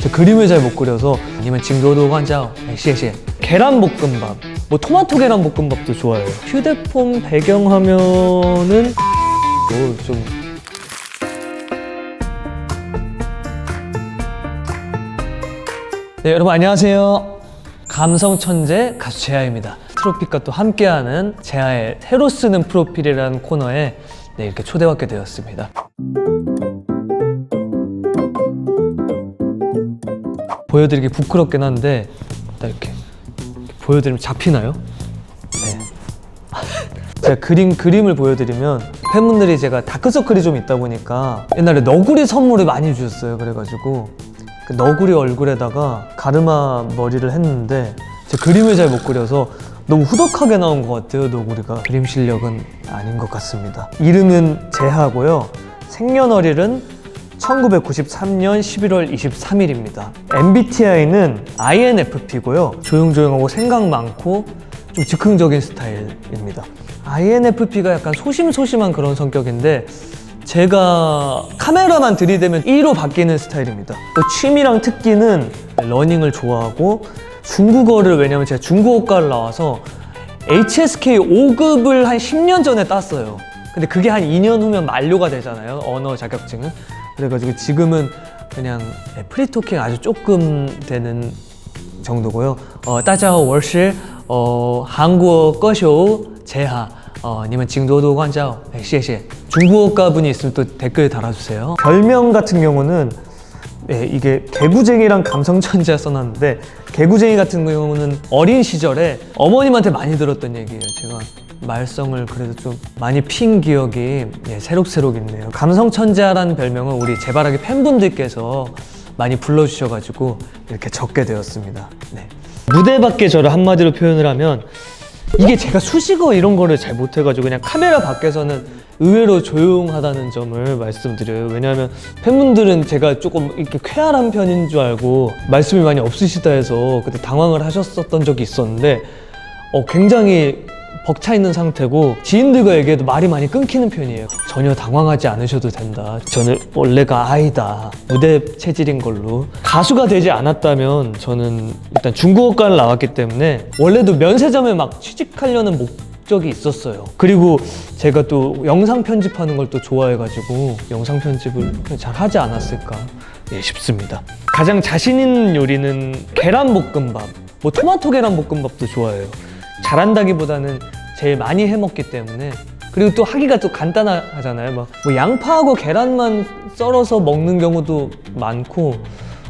저 그림을 잘 못 그려서 아니면 징도도 관자오 시에시에 계란 볶음밥. 뭐 토마토 계란 볶음밥도 좋아해요. 휴대폰 배경화면은 뭐좀 네 여러분 안녕하세요. 감성 천재 가수 재하입니다. 트로피카 또 함께하는 재하의 새로 쓰는 프로필이라는 코너에 네, 이렇게 초대받게 되었습니다 보여드리기 부끄럽긴 한데 딱 이렇게 보여드리면 잡히나요? 네. 제가 그림 그림을 보여드리면 팬분들이 제가 다크서클이 좀 있다 보니까 옛날에 너구리 선물을 많이 주셨어요. 그래가지고 그 너구리 얼굴에다가 가르마 머리를 했는데 제 그림을 잘 못 그려서 너무 후덕하게 나온 것 같아요. 너구리가 그림 실력은 아닌 것 같습니다. 이름은 재하고요. 생년월일은 1993년 11월 23일입니다. MBTI는 INFP고요. 조용조용하고 생각 많고 좀 즉흥적인 스타일입니다. INFP가 약간 소심소심한 그런 성격인데 제가 카메라만 들이대면 1로 바뀌는 스타일입니다. 또 취미랑 특기는 러닝을 좋아하고 중국어를 왜냐면 제가 중국어과를 나와서 HSK 5급을 한 10년 전에 땄어요. 근데 그게 한 2년 후면 만료가 되잖아요. 언어 자격증은. 그래가지고 지금은 그냥 네, 프리토킹 아주 조금 되는 정도고요. 어, 따자오 월시 어, 한국어 꺼쇼 제하 어, 님은 징도도 관자오 네, 시에시에 중국어가 분이 있으면 또 댓글 달아주세요. 별명 같은 경우는 네, 이게 개구쟁이랑 감성천지야 써놨는데 개구쟁이 같은 경우는 어린 시절에 어머님한테 많이 들었던 얘기예요. 제가 말썽을 그래도 좀 많이 핀 기억이 예, 새록새록 있네요. 감성 천재라는 별명은 우리 제바라기 팬분들께서 많이 불러주셔가지고 이렇게 적게 되었습니다. 네. 무대 밖에 저를 한마디로 표현을 하면 이게 제가 수식어 이런 거를 잘 못해가지고 그냥 카메라 밖에서는 의외로 조용하다는 점을 말씀드려요. 왜냐하면 팬분들은 제가 조금 이렇게 쾌활한 편인 줄 알고 말씀이 많이 없으시다 해서 그때 당황을 하셨었던 적이 있었는데 어, 굉장히 벅차 있는 상태고 지인들과 얘기해도 말이 많이 끊기는 편이에요. 전혀 당황하지 않으셔도 된다. 저는 원래가 아이다. 무대 체질인 걸로. 가수가 되지 않았다면 저는 일단 중국어과를 나왔기 때문에 원래도 면세점에 막 취직하려는 목 적이 있었어요. 그리고 제가 또 영상 편집하는 걸 또 좋아해가지고 영상 편집을 잘 하지 않았을까 예, 싶습니다. 가장 자신 있는 요리는 계란 볶음밥. 뭐 토마토 계란 볶음밥도 좋아해요. 잘한다기보다는 제일 많이 해 먹기 때문에 그리고 또 하기가 또 간단하잖아요. 막 뭐 양파하고 계란만 썰어서 먹는 경우도 많고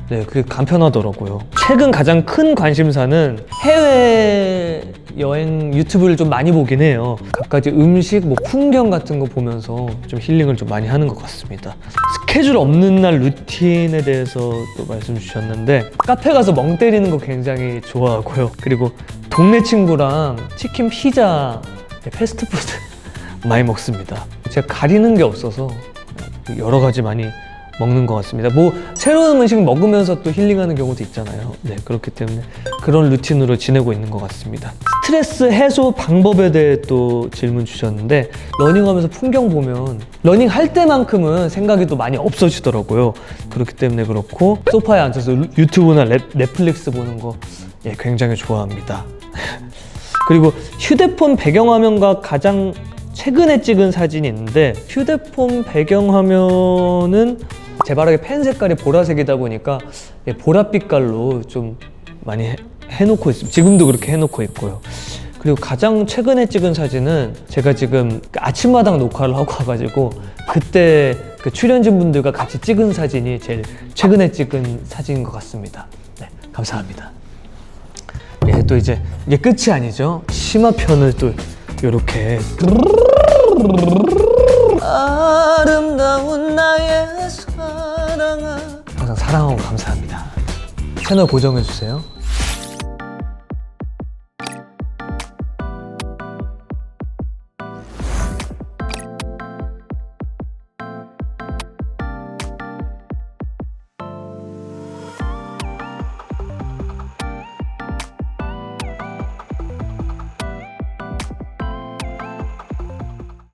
네, 그게 간편하더라고요. 최근 가장 큰 관심사는 해외 여행 유튜브를 좀 많이 보긴 해요. 각가지 음식, 뭐 풍경 같은 거 보면서 좀 힐링을 좀 많이 하는 것 같습니다. 스케줄 없는 날 루틴에 대해서 또 말씀 주셨는데 카페 가서 멍 때리는 거 굉장히 좋아하고요. 그리고 동네 친구랑 치킨, 피자, 네, 패스트푸드 많이 먹습니다. 제가 가리는 게 없어서 여러 가지 많이 먹는 것 같습니다. 뭐 새로운 음식 먹으면서 또 힐링하는 경우도 있잖아요. 네 그렇기 때문에 그런 루틴으로 지내고 있는 것 같습니다. 스트레스 해소 방법에 대해 또 질문 주셨는데 러닝하면서 풍경 보면 러닝 할 때만큼은 생각이 또 많이 없어지더라고요. 그렇기 때문에 그렇고 소파에 앉아서 루- 유튜브나 넷, 넷플릭스 보는 거 예, 굉장히 좋아합니다. 그리고 휴대폰 배경화면과 가장 최근에 찍은 사진이 있는데 휴대폰 배경화면은 제 바닥에 펜 색깔이 보라색이다 보니까 예, 보랏빛깔로 좀 많이 해, 해놓고 있습니다. 지금도 그렇게 해놓고 있고요. 그리고 가장 최근에 찍은 사진은 제가 지금 그 아침마당 녹화를 하고 와가지고 그때 그 출연진 분들과 같이 찍은 사진이 제일 최근에 찍은 사진인 것 같습니다. 네, 감사합니다. 예, 또 이제 이게 끝이 아니죠. 심화편을 또 이렇게 아름다운 나의 사랑아 항상 사랑하고 감사합니다. 채널 고정해 주세요.